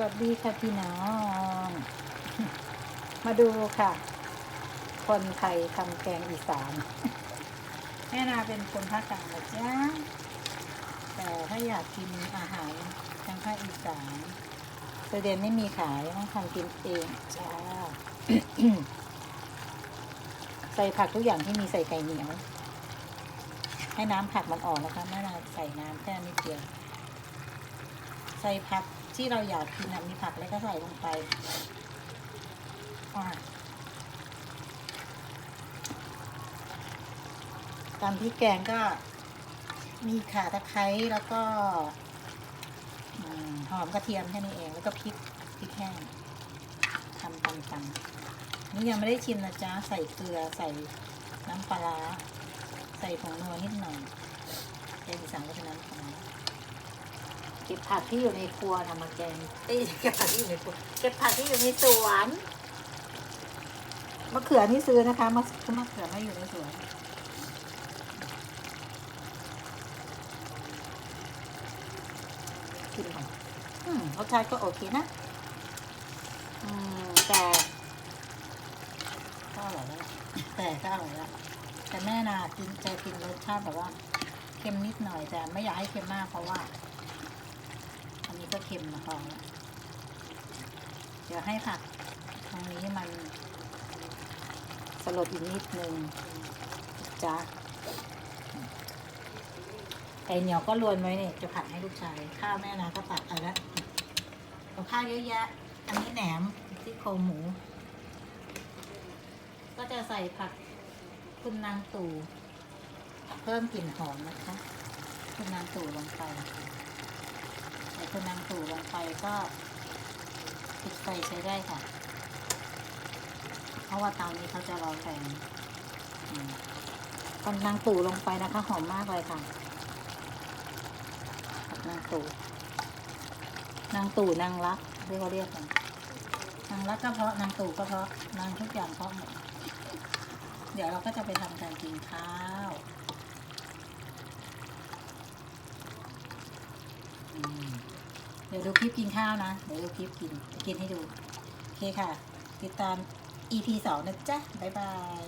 วัสดีค่ะพี่น้อง มาดูค่ะ คนไทยทำแกงอีสานแม่นาเป็นคนภาคกลางนะจ๊ะแต่ถ้าอยากกินอาหารทางภาคอีสานประเด็นไม่มีขายต้องทำกินเองจ้าใส่ผักทุกอย่างที่มีใส่ไก่เหนียว ให้น้ำผักมันออกนะคะแม่นาใส่น้ำแค่นิดเดียวใส่ผัก ที่เราอยากกินมีผักแล้วก็ใส่ลงไปตามพริกแกงก็มีข่าตะไคร้แล้วก็หอมกระเทียมแค่นี้เอง แล้วก็พริกพริกแห้งทำตำตำนี่ยังไม่ได้ชิมนะจ๊ะ ใส่เกลือใส่น้ำปลาใส่ผงนัวนิดหน่อยแกงอีสานก็เป็นน้ำปลา เก็บผักที่อยู่ในครัวทำมาแกงเอ้ยเก็บผักที่อยู่ในครัวเก็บผักที่อยู่ในสวนมะเขือนี่ซื้อนะคะมะมะเขือไม่อยู่ในสวนกินค่ะอืมรสชาติก็โอเคนะ อืมแต่ก็อร่อยแล้วล่ะแต่ก็อร่อยแล้วแต่แม่นากินจะกินรสชาติแบบว่าเค็มนิดหน่อยแต่ไม่อยากให้เค็มมากเพราะว่าอันนี้ก็ เค็มพอเดี๋ยวให้ผักตรงนี้มันสลดอีกนิดนึงจ้าไก่เหนียวก็รวนไว้เนี่ยจะผัดให้ลูกชายข้าวแม่นาก็ผัดเอาละกับข้าวเยอะแยะ อันนี้แหนมที่โครงหมู ก็จะใส่ผักคุณนางตู่เพิ่มกลิ่นหอมนะคะ คุณนางตู่ลงไป ใส่คุณนางตู่ลงไป ก็ปิดไฟใช้ได้ค่ะ เพราะว่าเตานี้เขาจะร้อแฟนอืมคนนางตู่ลงไปนะคะ หอมมากเลยค่ะนางตู่นางตู่นางรักเรียกว่าเรียกกันนางรักก็เพราะนางตู่ก็เพราะนางทุกอย่างเพราะหมดเดี๋ยวเราก็จะไปทำการกินข้าวอืม ดี๋ยวดูคลิปกินข้าวนะ เดี๋ยวดูคลิปกินกินให้ดู โอเคค่ะ ติดตาม EP สองนะจ๊ะ บ๊ายบาย